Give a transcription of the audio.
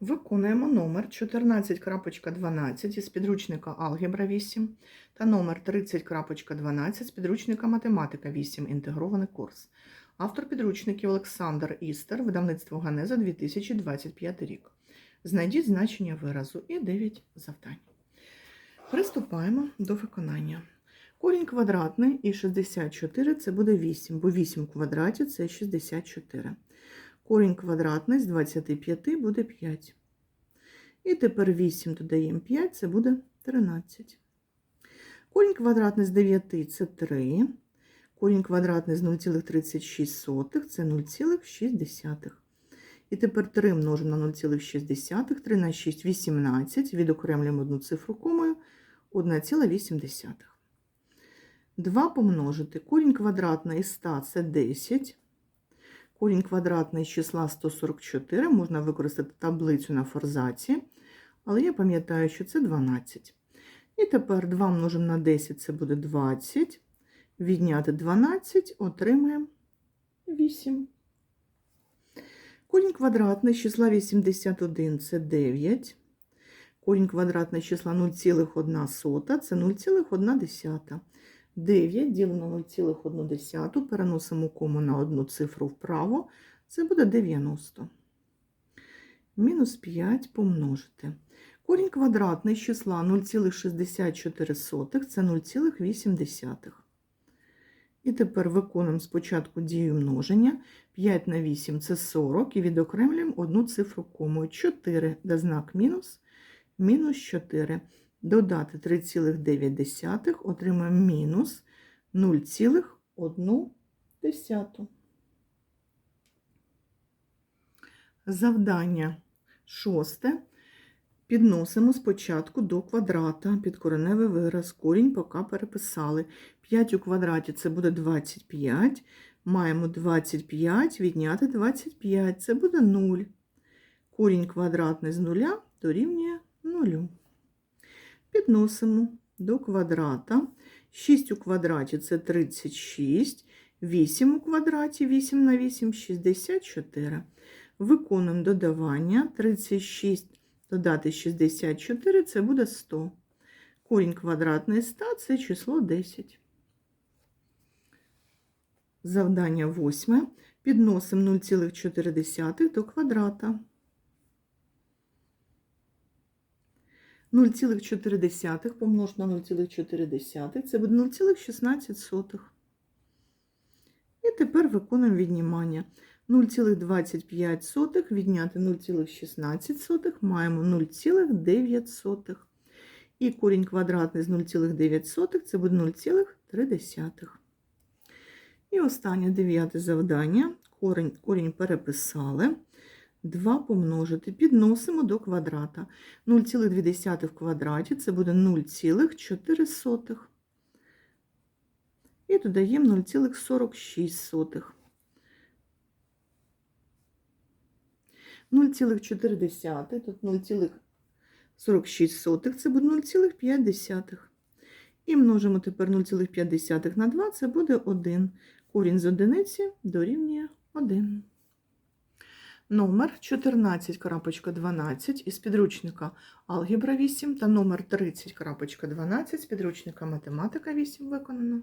Виконуємо номер 14.12 із підручника Алгебра 8 та номер 30.12 з підручника Математика 8. Інтегрований курс. Автор підручників Олександр Істер, видавництво Ганеза 2025 рік. Знайдіть значення виразу і 9 завдань. Приступаємо до виконання. Корінь квадратний і 64 це буде 8, бо 8 в квадраті це 64. Корінь квадратний з 25 буде 5. І тепер 8 додаємо 5, це буде 13. Корінь квадратний з 9 це 3. Корінь квадратний з 0,36 це 0,6. І тепер 3 множимо на 0,6. 3 на 6 – 18. Відокремлюємо одну цифру комою 1,8. 2 помножити. Корінь квадратний із 100 це 10. Корінь квадратний з числа 144 можна використати таблицю на форзаці, але я пам'ятаю, що це 12. І тепер 2 множимо на 10 це буде 20. Відняти 12, отримаємо 8. Корінь квадратний з числа 81 це 9. Корінь квадратний з числа 0,1 це 0,1. 9 ділимо на 0,1, переносимо кому на одну цифру вправо, це буде 90. Мінус 5 помножити. Корінь квадратний з числа 0,64 це 0,8. І тепер виконуємо спочатку дію множення. 5 на 8 це 40, і відокремлюємо одну цифру комою 4, де знак мінус, мінус 4 додати 3,9 отримаємо мінус 0,1. Завдання шосте. Підносимо спочатку до квадрата підкореневий вираз. Корінь поки переписали. 5 у квадраті це буде 25. Маємо 25, відняти 25, це буде 0. Корінь квадратний з нуля дорівнює 0. Підносимо до квадрата. 6 у квадраті це 36, 8 у квадраті, 8 на 8 – 64. Виконуємо додавання. 36 додати 64 це буде 100. Корінь квадратний 100 це число 10. Завдання 8. Підносимо 0,4 до квадрата. 0,4 помножити на 0,4 це буде 0,16. І тепер виконуємо віднімання. 0,25 відняти 0,16 маємо 0,9. І корінь квадратний з 0,9 це буде 0,3. І останнє дев'яте завдання. Корінь, корінь переписали. 2 помножити, підносимо до квадрата. 0,2 в квадраті це буде 0,4. І додаємо 0,46. 0,4, тут 0,46 це буде 0,5. І множимо тепер 0,5 на 2, це буде 1. Корінь з одиниці дорівнює 1. Номер 14.12 із підручника Алгебра 8 та номер 30.12 з підручника Математика 8 виконано.